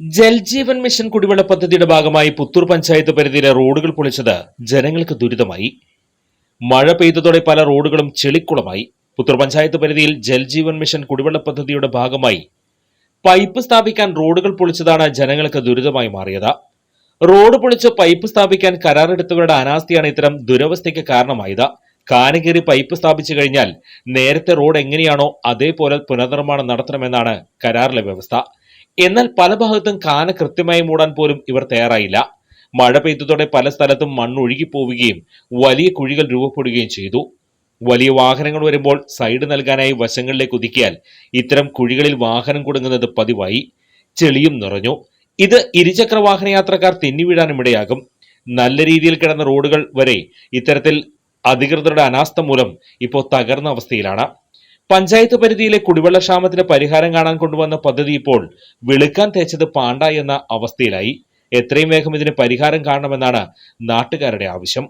Jal Jeevan mission കുടിവെള്ള പദ്ധതിയുടെ ഭാഗമായി പുത്തൂർ പഞ്ചായത്ത് പരിധിയിലെ റോഡുകൾ പൊളിച്ചത് ജനങ്ങൾക്ക് ദുരിതമായി. മഴ പെയ്തതോടെ പല റോഡുകളും ചെളിക്കുളമായി. പുത്തൂർ പഞ്ചായത്ത് പരിധിയിൽ ജൽജീവൻ മിഷൻ കുടിവെള്ള പദ്ധതിയുടെ ഭാഗമായി പൈപ്പ് സ്ഥാപിക്കാൻ റോഡുകൾ പൊളിച്ചതാണ് ജനങ്ങൾക്ക് ദുരിതമായി മാറിയത്. റോഡ് പൊളിച്ച് പൈപ്പ് സ്ഥാപിക്കാൻ കരാറെടുത്തവരുടെ അനാസ്ഥയാണ് ഇത്തരം ദുരവസ്ഥയ്ക്ക് കാരണമായത്. കാനകേറി പൈപ്പ് സ്ഥാപിച്ചു കഴിഞ്ഞാൽ നേരത്തെ റോഡ് എങ്ങനെയാണോ അതേപോലെ പുനർനിർമ്മാണം നടത്തണമെന്നാണ് കരാറിലെ വ്യവസ്ഥ. എന്നാൽ പല ഭാഗത്തും കാന കൃത്യമായി മൂടാൻ പോലും ഇവർ തയ്യാറായില്ല. മഴ പെയ്തതോടെ പല സ്ഥലത്തും മണ്ണൊഴുകി പോവുകയും വലിയ കുഴികൾ രൂപപ്പെടുകയും ചെയ്തു. വലിയ വാഹനങ്ങൾ വരുമ്പോൾ സൈഡ് നൽകാനായി വശങ്ങളിലേക്ക് ഒതുക്കിയാൽ ഇത്തരം കുഴികളിൽ വാഹനം കുടുങ്ങുന്നത് പതിവായി. ചെളിയും നിറഞ്ഞു. ഇത് ഇരുചക്ര വാഹന യാത്രക്കാർ തെന്നിവീഴാനും ഇടയാകും. നല്ല രീതിയിൽ കിടന്ന റോഡുകൾ വരെ ഇത്തരത്തിൽ അധികൃതരുടെ അനാസ്ഥ മൂലം ഇപ്പോൾ തകർന്ന അവസ്ഥയിലാണ്. പഞ്ചായത്ത് പരിധിയിലെ കുടിവെള്ള ക്ഷാമത്തിന് പരിഹാരം കാണാൻ കൊണ്ടുവന്ന പദ്ധതി ഇപ്പോൾ വിളിക്കാൻ തേച്ചത് പാണ്ട എന്ന അവസ്ഥയിലായി. എത്രയും വേഗം ഇതിന് പരിഹാരം കാണണമെന്നാണ് നാട്ടുകാരുടെ ആവശ്യം.